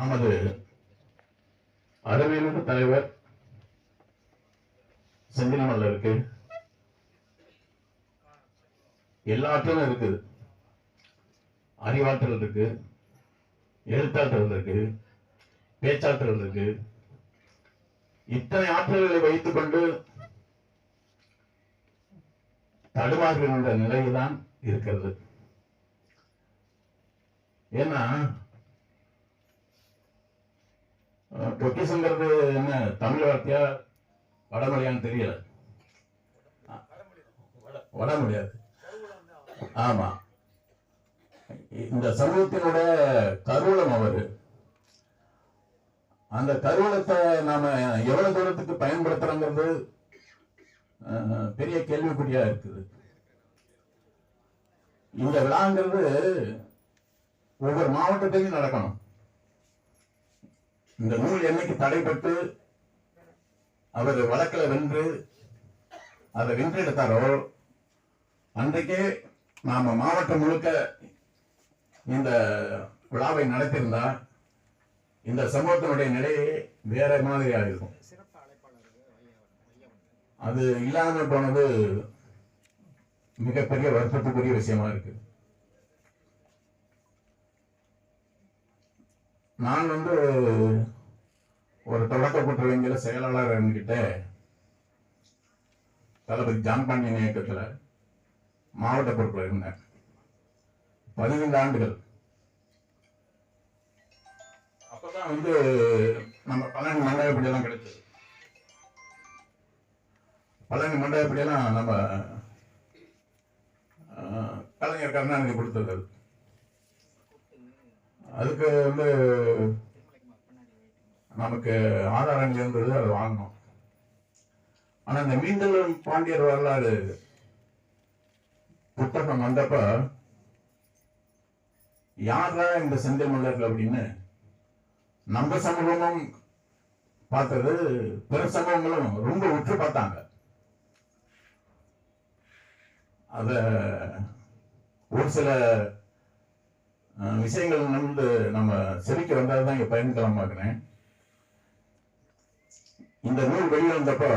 நமது அறவேலு தலைவர் செந்தில்மல்ல இருக்கு. எல்லாத்திலும் இருக்குது அறிவாற்றல் இருக்கு. எழுத்தாற்றல் இருக்கு. பேச்சாற்றல் இருக்கு. இத்தனை ஆற்றல்களை வைத்துக் கொண்டு தடுமாறுகின்ற நிலைதான் இருக்கிறது. ஏன்னா பொக்கிசங்கிறது என்ன தமிழ் வார்த்தையா வடமொழியான்னு தெரியல. வட- வடமொழியாது ஆமா. இந்த சமூகத்தினோட கருவூலம் அவரு. அந்த கருவூலத்தை நாம எவ்வளவு தூரத்துக்கு பயன்படுத்துறோங்கிறது பெரிய கேள்விக்குறியா இருக்குது. இந்த விழாங்கிறது ஒவ்வொரு மாவட்டத்திலையும் நடக்கணும். இந்த நூல் என்னைக்கு தடைப்பட்டு அவர் வழக்கில் வென்று அதை வென்றெடுத்தாரோ அன்றைக்கே நாம மாவட்டம் முழுக்க இந்த விழாவை நடத்தியிருந்தா இந்த சமூகத்தினுடைய நிலையே வேற மாதிரியாக இருக்கும் அது இல்லாமல் போனது மிகப்பெரிய வருத்தத்துக்குரிய விஷயமா இருக்கு நான் வந்து ஒரு தொடக்க குற்றவியல செயலாளர் என்கிட்ட தளபதி ஜான் பாண்டியன் இயக்கத்துல மாவட்ட பொறுப்பில் இருந்தேன். பதினைந்து ஆண்டுகள். அப்பதான் வந்து நம்ம பழனி மண்டபப்படியெல்லாம் கிடைச்சது. பழனி மண்டபப்படியெல்லாம் நம்ம ஆஹ், கலைஞர் கருணாநிதி கொடுத்தது அது. அதுக்கு வந்து நமக்கு ஆதாரங்கள் இருந்தது அதை வாங்கணும் ஆனா இந்த மீண்டல் பாண்டியர் வரலாறு புத்தகம் வந்தப்ப யாரா இந்த செந்தில் மல்லர்கள் அப்படின்னு நம்ம சமூகமும் பார்த்தது பிற சமூகங்களும் ரொம்ப உற்று பார்த்தாங்க. அத ஒரு சில விஷயங்கள் வந்து நம்ம செவிக்கு வந்தால் தான் இங்கே பார்க்கிறேன் இந்த நூல் வெளிவந்தப்போ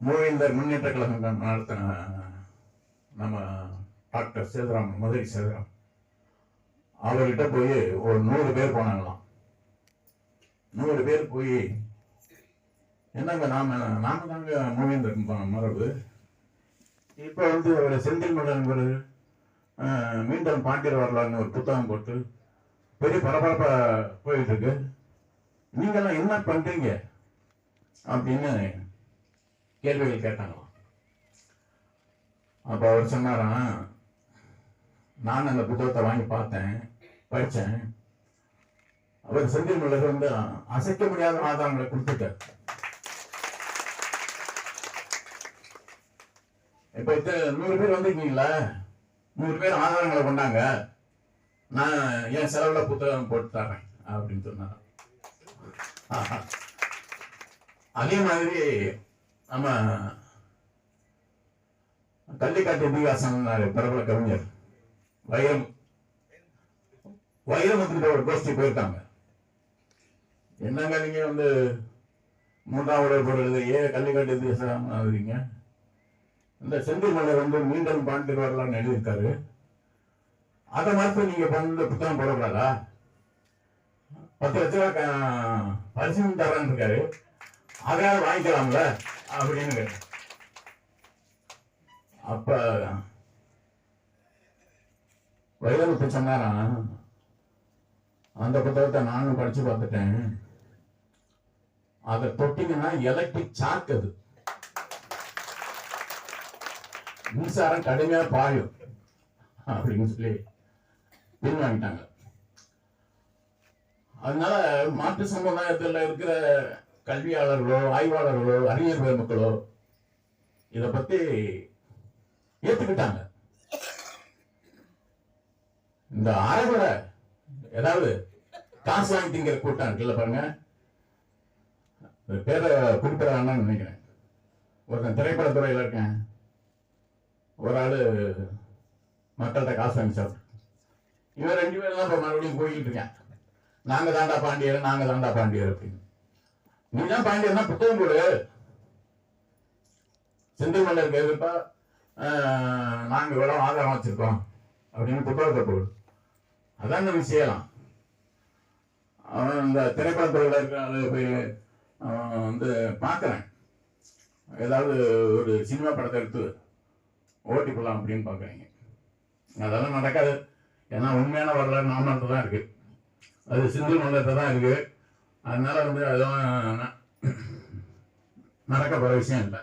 மூவேந்தர் முன்னேற்ற கழகம் நடத்தின நம்ம டாக்டர் சேதுராம் மதுரை சேதுராம். அவர்கிட்ட போய் ஒரு நூறு பேர் போனாங்களாம். நூறு பேர் போய் என்னங்க நாம நாம தாங்க மூவேந்தர் மரபு? இப்போ வந்து ஒரு செந்தில் மலர் மீண்டும் பாண்டியர் வரலாறுன்னு ஒரு புத்தகம் போட்டு பெரிய பரபரப்பா போயிட்டு இருக்கு நீங்கெல்லாம் என்ன பண்றீங்க? அப்படின்னு கேள்விகள் கேட்டாங்களாம் அப்ப அவர் சொன்னாராம் நான் அந்த புத்தகத்தை வாங்கி பார்த்தேன் படித்தேன் அவர் செந்தில் மலர் வந்து அசைக்க முடியாத ஆதாரங்களை கொடுத்துட்டார். இப்ப இது நூறு பேர் வந்திருக்கீங்களா? நூறு பேர் ஆதாரங்களை கொண்டாங்க. நான் என் செலவுல புத்தகம் போட்டு தரேன் அப்படின்னு சொன்னார் அதே மாதிரி நம்ம கள்ளிக்காட்டு இதிகாசம் பிரபல கவிஞர் வைரம் வைரமுத்துக்கிட்ட ஒரு கோஷ்டி போயிருக்காங்க. என்னங்க நீங்க வந்து மூன்றாம் உடல் போடுறது எழுத ஏன் கள்ளிக்காட்டு இதிகாசம் ஆகுறீங்க? இந்த செந்தில் மலை வந்து மீண்டும் பாண்டியர் வரலாம்னு எழுதியிருக்காரு அதை மாதிரி நீங்க பண்ண புத்தகம் போடக்கூடாதா? பத்து லட்ச ரூபா பரிசு தரேன்னு இருக்காரு. அதையாவது வாங்கிக்கலாம்ல அப்படின்னு அப்ப வைரமுத்து சொன்னாராம் அந்த புத்தகத்தை நானும் படிச்சு பார்த்துட்டேன். அதை தொட்டிங்கன்னா எலக்ட்ரிக் சாக் அது. மின்சாரம் கடுமையா பாயும். அப்படின்னு சொல்லி பின்வாங்கிட்டாங்க அதனால மாற்று சமுதாயத்தில் இருக்கிற கல்வியாளர்களோ ஆய்வாளர்களோ அறிஞர் பெருமக்களோ இத பத்தி ஏத்துக்கிட்டாங்க. இந்த அறகுறை ஏதாவது காசு வாங்கி திங்கிற கூட்டம் இருக்குல்ல பாருங்க. பேரை குறிப்பிடறான்னு நினைக்கிறேன். ஒருத்தன் திரைப்படத்துறையில இருக்கேன். ஒரு ஆளு மக்கள்கிட்ட காசு அனுப்பிச்சார் இவன் ரெண்டு பேரும் தான் இப்போ மறுபடியும் போய்கிட்டு இருக்கேன். நாங்க தாண்டா பாண்டியர் நாங்க தாண்டா பாண்டியர் அப்படின்னு. நீ தான் பாண்டியர்னா புத்தகம் போடு. செந்தில் மன்னருக்கு எதிர்ப்பா ஆஹ், நாங்க இவ்வளவு ஆதாரம் வச்சிருக்கோம் அப்படின்னு புத்தகத்தை போடு. அதான் நம்ம செய்யலாம் அவன் இந்த திரைப்படத்துறையில் இருக்கிற போய் வந்து பார்க்குறேன். ஏதாவது ஒரு சினிமா படத்தை எடுத்து ஓட்டி போடலாம் அப்படின்னு பார்க்குறீங்க. அதெல்லாம் நடக்காது. ஏன்னா உண்மையான வரலாறு நாமத்தை தான் இருக்கு. அது சிந்து மண்டலத்தை தான் இருக்கு. அதனால வந்து அதெல்லாம் ந- நடக்க போகிற விஷயம் இல்லை.